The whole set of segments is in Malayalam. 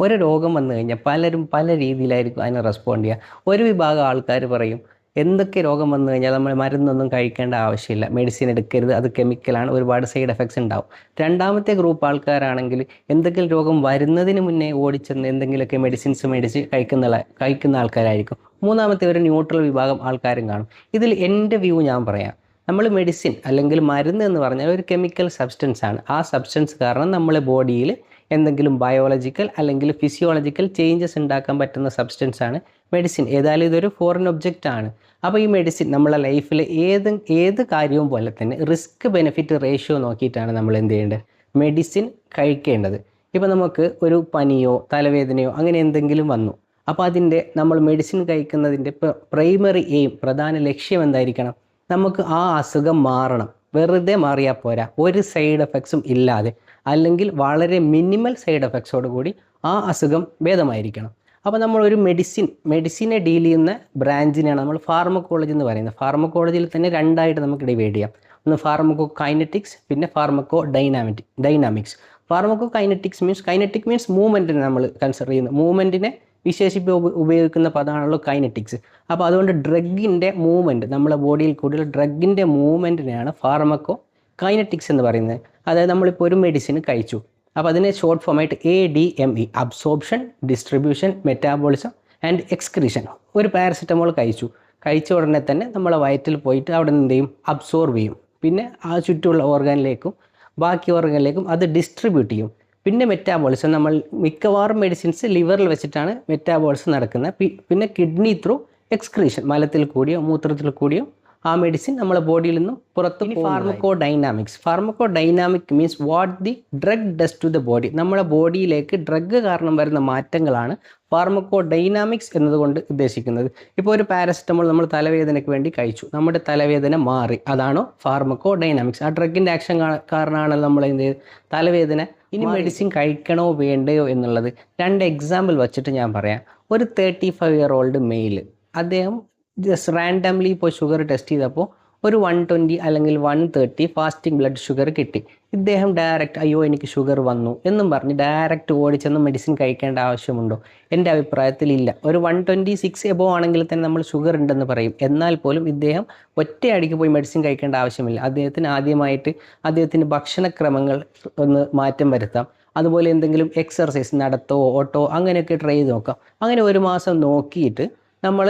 ഒരു രോഗം വന്നു കഴിഞ്ഞാൽ പലരും പല രീതിയിലായിരിക്കും അതിനെ റെസ്പോണ്ട് ചെയ്യുക. ഒരു വിഭാഗം ആൾക്കാർ പറയും എന്തൊക്കെ രോഗം വന്നു കഴിഞ്ഞാൽ നമ്മൾ മരുന്നൊന്നും കഴിക്കേണ്ട ആവശ്യമില്ല മെഡിസിൻ എടുക്കരുത് അത് കെമിക്കലാണ് ഒരുപാട് സൈഡ് എഫക്ട്സ് ഉണ്ടാവും. രണ്ടാമത്തെ ഗ്രൂപ്പ് ആൾക്കാരാണെങ്കിൽ എന്തെങ്കിലും രോഗം വരുന്നതിന് മുന്നേ ഓടിച്ചെന്ന് എന്തെങ്കിലുമൊക്കെ മെഡിസിൻസ് മേടിച്ച് കഴിക്കുന്ന കഴിക്കുന്ന ആൾക്കാരായിരിക്കും. മൂന്നാമത്തെ ഒരു ന്യൂട്രൽ വിഭാഗം ആൾക്കാരും കാണും. ഇതിൽ എന്റെ വ്യൂ ഞാൻ പറയാം. നമ്മൾ മെഡിസിൻ അല്ലെങ്കിൽ മരുന്ന് എന്ന് പറഞ്ഞാൽ ഒരു കെമിക്കൽ സബ്സ്റ്റൻസ് ആണ്. ആ സബ്സ്റ്റൻസ് കാരണം നമ്മളെ ബോഡിയിൽ എന്തെങ്കിലും ബയോളജിക്കൽ അല്ലെങ്കിൽ ഫിസിയോളജിക്കൽ ചേഞ്ചസ് ഉണ്ടാക്കാൻ പറ്റുന്ന സബ്സ്റ്റൻസ് ആണ് മെഡിസിൻ ഏതായാലും ഇതൊരു ഫോറിൻ ഒബ്ജക്റ്റ് ആണ്. അപ്പോൾ ഈ മെഡിസിൻ നമ്മളെ ലൈഫിൽ ഏത് ഏത് കാര്യവും പോലെ തന്നെ റിസ്ക് ബെനിഫിറ്റ് റേഷ്യോ നോക്കിയിട്ടാണ് നമ്മൾ എന്ത് ചെയ്യേണ്ടത്? മെഡിസിൻ കഴിക്കേണ്ടത്. ഇപ്പോൾ നമുക്ക് ഒരു പനിയോ തലവേദനയോ അങ്ങനെ എന്തെങ്കിലും വന്നു. അപ്പോൾ അതിന്റെ നമ്മൾ മെഡിസിൻ കഴിക്കുന്നതിന്റെ പ്രൈമറി എയിം പ്രധാന ലക്ഷ്യം എന്തായിരിക്കണം? നമുക്ക് ആ അസുഖം മാറണം. വെറുതെ മാറിയാൽ പോരാ. ഒരു സൈഡ് എഫക്ട്സും ഇല്ലാതെ. അല്ലെങ്കിൽ വളരെ മിനിമൽ സൈഡ് എഫക്ട്സോട് കൂടി ആ അസുഖം ഭേദമായിരിക്കണം. അപ്പോൾ നമ്മൾ ഒരു മെഡിസിൻ മെഡിസിനെ ഡീൽ ചെയ്യുന്ന ബ്രാഞ്ചിനെയാണ് നമ്മൾ ഫാർമക്കോളജി എന്ന് പറയുന്നത്. ഫാർമക്കോളജിയിൽ തന്നെ രണ്ടായിട്ട് നമുക്ക് ഡിവൈഡ് ചെയ്യാം. ഒന്ന് ഫാർമക്കോ കൈനറ്റിക്സ് പിന്നെ pharmacodynamic dynamics pharmacokinetics means kinetic means മൂവ്മെന്റിനെ നമ്മൾ കൺസിഡർ ചെയ്യുന്നത് മൂവ്മെന്റിനെ വിശേഷിപ്പ് ഉപയോഗിക്കുന്ന പദമാണല്ലോ കൈനറ്റിക്സ് അപ്പോൾ അതുകൊണ്ട് ഡ്രഗിന്റെ മൂവ്മെന്റ് നമ്മുടെ ബോഡിയിൽ കൂടുതൽ ഡ്രഗിന്റെ മൂവ്മെന്റിനെയാണ് ഫാർമക്കോ കൈനറ്റിക്സ് എന്ന് പറയുന്നത്. അതായത് നമ്മളിപ്പോൾ ഒരു മെഡിസിൻ കഴിച്ചു. അപ്പോൾ അതിനെ short ഫോമായിട്ട് A D M E absorption distribution metabolism and excretion ഒരു പാരസെറ്റമോൾ കഴിച്ചു. കഴിച്ച ഉടനെ തന്നെ നമ്മളെ വയറ്റിൽ പോയിട്ട് അവിടെ നിന്ന് എന്ത് ചെയ്യും അബ്സോർബ് ചെയ്യും. പിന്നെ ആ ചുറ്റുമുള്ള ഓർഗാനിലേക്കും ബാക്കി ഓർഗനിലേക്കും അത് ഡിസ്ട്രിബ്യൂട്ട് ചെയ്യും. പിന്നെ മെറ്റാബോളിസം നമ്മൾ മിക്കവാറും മെഡിസിൻസ് ലിവറിൽ വെച്ചിട്ടാണ് മെറ്റാബോളിസം നടക്കുന്നത്. പിന്നെ കിഡ്നി ത്രൂ എക്സ്ക്രീഷൻ മലത്തിൽ കൂടിയോ മൂത്രത്തിൽ കൂടിയോ ആ മെഡിസിൻ നമ്മളെ ബോഡിയിൽ നിന്നും പുറത്ത് pharmacodynamics pharmacodynamic means what the drug does to the body നമ്മളെ ബോഡിയിലേക്ക് ഡ്രഗ് കാരണം വരുന്ന മാറ്റങ്ങളാണ് ഫാർമക്കോ ഡൈനാമിക്സ് എന്നതുകൊണ്ട് ഉദ്ദേശിക്കുന്നത്. ഇപ്പോൾ ഒരു പാരസെറ്റമോൾ നമ്മൾ തലവേദനയ്ക്ക് വേണ്ടി കഴിച്ചു. നമ്മുടെ തലവേദന മാറി. അതാണോ ഫാർമക്കോ ഡൈനാമിക്സ് ആ ഡ്രഗിന്റെ ആക്ഷൻ കാരണമാണ് നമ്മൾ എന്ത്? തലവേദന ഇനി മെഡിസിൻ കഴിക്കണോ വേണ്ടയോ എന്നുള്ളത് രണ്ട് എക്സാമ്പിൾ വച്ചിട്ട് ഞാൻ പറയാം. ഒരു thirty five year old male അദ്ദേഹം ജസ്റ്റ് റാൻഡംലി ഇപ്പോൾ ഷുഗർ ടെസ്റ്റ് ചെയ്തപ്പോൾ ഒരു വൺ ട്വന്റി അല്ലെങ്കിൽ one thirty fasting blood sugar കിട്ടി. ഇദ്ദേഹം ഡയറക്റ്റ് അയ്യോ എനിക്ക് ഷുഗർ വന്നു എന്നും പറഞ്ഞ് ഡയറക്റ്റ് ഓടിച്ചെന്ന് മെഡിസിൻ കഴിക്കേണ്ട ആവശ്യമുണ്ടോ? എന്റെ അഭിപ്രായത്തിൽ ഇല്ല. ഒരു വൺ ട്വന്റി സിക്സ് എബോ ആണെങ്കിൽ തന്നെ നമ്മൾ ഷുഗർ ഉണ്ടെന്ന് പറയും. എന്നാൽ പോലും ഇദ്ദേഹം ഒറ്റയടിക്ക് പോയി മെഡിസിൻ കഴിക്കേണ്ട ആവശ്യമില്ല. അദ്ദേഹത്തിന് ആദ്യമായിട്ട് അദ്ദേഹത്തിന്റെ ഭക്ഷണക്രമങ്ങൾ ഒന്ന് മാറ്റം വരുത്താം. അതുപോലെ എന്തെങ്കിലും എക്സർസൈസ് നടത്തോ ഓട്ടോ അങ്ങനെയൊക്കെ ട്രൈ ചെയ്ത് നോക്കാം. അങ്ങനെ ഒരു മാസം നോക്കിയിട്ട് നമ്മൾ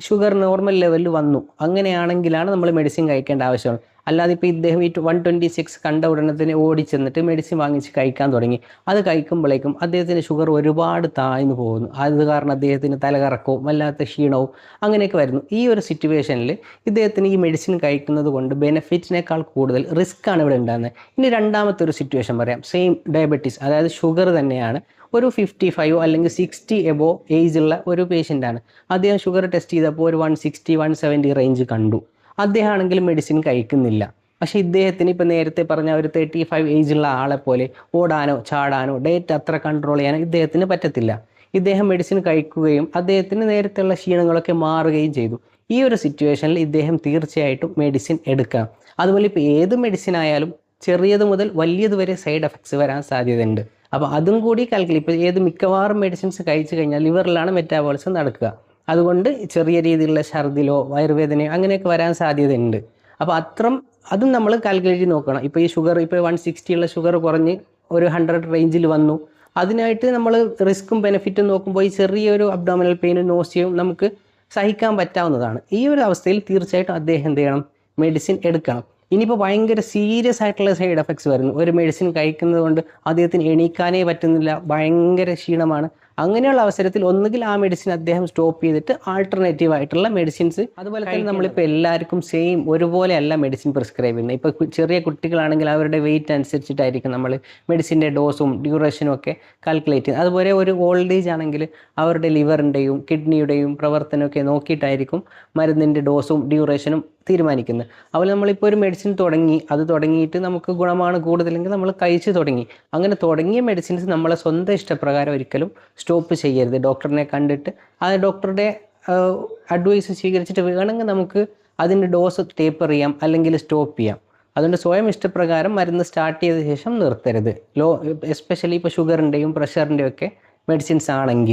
ഷുഗർ നോർമൽ ലെവലിൽ വന്നു. അങ്ങനെയാണെങ്കിലാണ് നമ്മൾ മെഡിസിൻ കഴിക്കേണ്ട ആവശ്യമാണ് അല്ലാതെ ഇപ്പോൾ ഇദ്ദേഹം ഈ വൺ ട്വന്റി സിക്സ് കണ്ട ഉടനെ തന്നെ ഓടിച്ചെന്നിട്ട് മെഡിസിൻ വാങ്ങിച്ച് കഴിക്കാൻ തുടങ്ങി. അത് കഴിക്കുമ്പോഴേക്കും അദ്ദേഹത്തിന്റെ ഷുഗർ ഒരുപാട് താഴ്ന്നു പോകുന്നു. അത് കാരണം അദ്ദേഹത്തിന് തലകറക്കവും വല്ലാത്ത ക്ഷീണവും അങ്ങനെയൊക്കെ വരുന്നു. ഈ ഒരു സിറ്റുവേഷനിൽ ഇദ്ദേഹത്തിന് ഈ മെഡിസിൻ കഴിക്കുന്നത് കൊണ്ട് ബെനിഫിറ്റിനേക്കാൾ കൂടുതൽ റിസ്ക് ആണ് ഇവിടെ ഉണ്ടാകുന്നത്. ഇനി രണ്ടാമത്തെ ഒരു സിറ്റുവേഷൻ പറയാം. സെയിം ഡയബറ്റീസ് അതായത് ഷുഗർ തന്നെയാണ് ഒരു ഫിഫ്റ്റി ഫൈവ് അല്ലെങ്കിൽ സിക്സ്റ്റി എബോ ഏജ് ഉള്ള ഒരു പേഷ്യന്റാണ് അദ്ദേഹം ഷുഗർ ടെസ്റ്റ് ചെയ്തപ്പോൾ ഒരു one sixty one seventy range കണ്ടു. അദ്ദേഹം ആണെങ്കിൽ മെഡിസിൻ കഴിക്കുന്നില്ല. പക്ഷേ ഇദ്ദേഹത്തിന് ഇപ്പോൾ നേരത്തെ പറഞ്ഞ ഒരു തേർട്ടി ഫൈവ് ഉള്ള ആളെ പോലെ ഓടാനോ ചാടാനോ ഡേറ്റ് അത്ര കൺട്രോൾ ചെയ്യാനോ ഇദ്ദേഹത്തിന് പറ്റത്തില്ല. ഇദ്ദേഹം മെഡിസിൻ കഴിക്കുകയും അദ്ദേഹത്തിന് നേരത്തെയുള്ള ക്ഷീണങ്ങളൊക്കെ മാറുകയും ചെയ്തു. ഈ ഒരു സിറ്റുവേഷനിൽ ഇദ്ദേഹം തീർച്ചയായിട്ടും മെഡിസിൻ എടുക്കാം. അതുപോലെ ഇപ്പോൾ ഏത് മെഡിസിൻ ആയാലും ചെറിയത് മുതൽ വലിയത് വരെ സൈഡ് എഫക്ട്സ് വരാൻ സാധ്യതയുണ്ട്. അപ്പോൾ അതും കൂടി കാൽക്കുലേറ്റ് ഇപ്പോൾ ഏത് മിക്കവാറും മെഡിസിൻസ് കഴിച്ചു കഴിഞ്ഞാൽ ലിവറിലാണ് മെറ്റാബോളിസം നടക്കുക. അതുകൊണ്ട് ചെറിയ രീതിയിലുള്ള ഛർദിലോ വയറുവേദനയോ അങ്ങനെയൊക്കെ വരാൻ സാധ്യതയുണ്ട്. അപ്പോൾ അത്രം അതും നമ്മൾ കാൽക്കുലേറ്റ് നോക്കണം. ഇപ്പോൾ ഈ ഷുഗർ ഇപ്പോൾ വൺ സിക്സ്റ്റി ഉള്ള ഷുഗർ കുറഞ്ഞ് ഒരു ഹൺഡ്രഡ് റേഞ്ചിൽ വന്നു. അതിനായിട്ട് നമ്മൾ റിസ്ക്കും ബെനിഫിറ്റും നോക്കുമ്പോൾ ഈ ചെറിയൊരു അബ്ഡോമിനൽ പെയിനും നോസിയും നമുക്ക് സഹിക്കാൻ പറ്റാവുന്നതാണ്. ഈ ഒരു അവസ്ഥയിൽ തീർച്ചയായിട്ടും അദ്ദേഹം എന്ത് ചെയ്യണം? മെഡിസിൻ എടുക്കണം. ഇനിയിപ്പോൾ ഭയങ്കര സീരിയസ് ആയിട്ടുള്ള സൈഡ് എഫക്ട്സ് വരുന്നു. ഒരു മെഡിസിൻ കഴിക്കുന്നത് കൊണ്ട് അദ്ദേഹത്തിന് എണീക്കാനേ പറ്റുന്നില്ല. ഭയങ്കര ക്ഷീണമാണ്. അങ്ങനെയുള്ള അവസരത്തിൽ ഒന്നുകിൽ ആ മെഡിസിൻ അദ്ദേഹം സ്റ്റോപ്പ് ചെയ്തിട്ട് ആൾട്ടർനേറ്റീവ് ആയിട്ടുള്ള മെഡിസിൻസ് അതുപോലെ തന്നെ നമ്മളിപ്പോൾ എല്ലാവർക്കും സെയിം ഒരുപോലെ അല്ല മെഡിസിൻ പ്രിസ്ക്രൈബ് ചെയ്യുന്നത് ഇപ്പോൾ ചെറിയ കുട്ടികളാണെങ്കിൽ അവരുടെ വെയിറ്റ് അനുസരിച്ചിട്ടായിരിക്കും നമ്മൾ മെഡിസിന്റെ ഡോസും ഡ്യൂറേഷനും ഒക്കെ കാൽക്കുലേറ്റ് ചെയ്യുന്നത്. അതുപോലെ ഒരു ഓൾഡ് ഏജ് ആണെങ്കിൽ അവരുടെ ലിവറിന്റെയും കിഡ്നിയുടെയും പ്രവർത്തനമൊക്കെ നോക്കിയിട്ടായിരിക്കും മരുന്നിന്റെ ഡോസും ഡ്യൂറേഷനും തീരുമാനിക്കുന്നത്. അതുപോലെ നമ്മളിപ്പോൾ ഒരു മെഡിസിൻ തുടങ്ങി അത് തുടങ്ങിയിട്ട് നമുക്ക് ഗുണമാണ് കൂടുതലെങ്കിൽ നമ്മൾ കഴിച്ച് തുടങ്ങി. അങ്ങനെ തുടങ്ങിയ മെഡിസിൻസ് നമ്മളെ സ്വന്തം ഇഷ്ടപ്രകാരം ഒരിക്കലും സ്റ്റോപ്പ് ചെയ്യരുത്. ഡോക്ടറിനെ കണ്ടിട്ട് ആ ഡോക്ടറുടെ അഡ്വൈസ് സ്വീകരിച്ചിട്ട് വേണമെങ്കിൽ നമുക്ക് അതിന്റെ ഡോസ് ടേപ്പർ ചെയ്യാം അല്ലെങ്കിൽ സ്റ്റോപ്പ് ചെയ്യാം. അതുകൊണ്ട് സ്വയം ഇഷ്ടപ്രകാരം മരുന്ന് സ്റ്റാർട്ട് ചെയ്ത ശേഷം നിർത്തരുത്. ലോ എസ്പെഷ്യലി ഇപ്പോൾ ഷുഗറിന്റെയും പ്രഷറിന്റെയും ഒക്കെ മെഡിസിൻസ് ആണെങ്കിൽ.